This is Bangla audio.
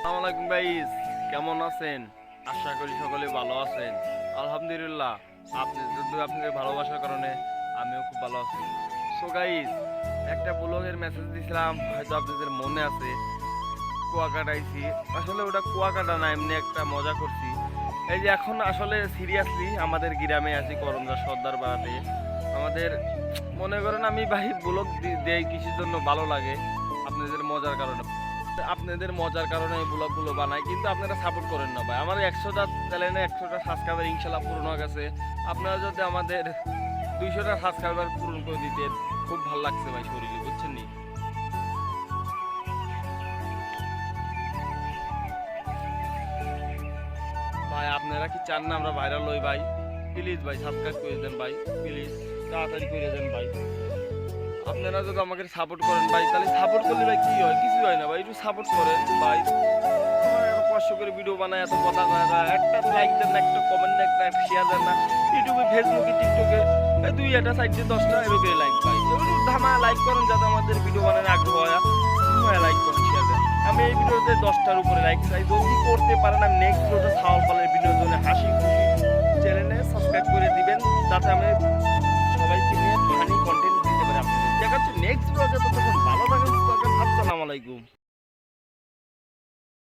আসসালামু আলাইকুম গাইস কেমন আছেন? আশা করি সকলে ভালো আছেন। আলহামদুলিল্লাহ, আপনি যদি আপনাদের ভালোবাসার কারণে আমিও খুব ভালো আছি। সো গাইস একটা ব্লগের মেসেজ দিছিলাম, হয়তো আপনাদের মনে আছে। কুয়াকাটাইছি আসলে ওটা কুয়াকাটা না, এমনি একটা মজা করছি। এই যে এখন আসলে সিরিয়াসলি আমাদের গ্রামে আছি, করমজা সর্দার বাড়াতে। আমাদের, মনে করেন আমি ভাই ব্লগ দেই কিসের জন্য ভালো লাগে। আপনাদের মজার কারণে। আপনাদের মজার কারণে এই ব্লগগুলো বানাই, কিন্তু আপনারা সাপোর্ট করেন না ভাই। আমার একশোটা চ্যানেলে একশোটা সাবস্ক্রাইবার ইনশাল্লাহ পূরণ হয়ে গেছে। আপনারা যদি আমাদের দুইশোটা সাবস্ক্রাইবার পূরণ করে দিতেন, খুব ভালো লাগছে ভাই শরীরে, বুঝছেন নি? ভাই, আপনারা কি চান না আমরা ভাইরাল হই ভাই? প্লিজ ভাই সাবস্ক্রাইব করে দেন ভাই প্লিজ তাড়াতাড়ি করে দেন ভাই। আপনারা যদি আমাকে সাপোর্ট করেন ভাই, তাহলে সাপোর্ট করলে ভাই কি হয়? কিছু হয় না ভাই, একটু সাপোর্ট করেন ভাই। কষ্ট করে ভিডিও বানায়, এত কথা কয় না একটা লাইক দেন না, একটা কমেন্ট দেন না শেয়ার দেন না। ইউটিউবে ফেসবুকে টিকটকে দুই একটা সাইড দশটা এরকম লাইক পাই। ধামা লাইক করেন যাতে আমাদের ভিডিও বানানোর আগ্রহ হয়। লাইক করেন শেয়ার দেন। আমি এই ভিডিওতে দশটার উপরে লাইক চাই। যদি করতে পারেন, আমি নেক্সট ভিডিওতে ছাওয়াল ফলের বিনোদনে হাসি খুশি চ্যানেলে সাবস্ক্রাইব করে দিবেন। যাতে আমি নেক্সট ব্লগে ততক্ষণ ভালো থাকেন আসসালামু আলাইকুম।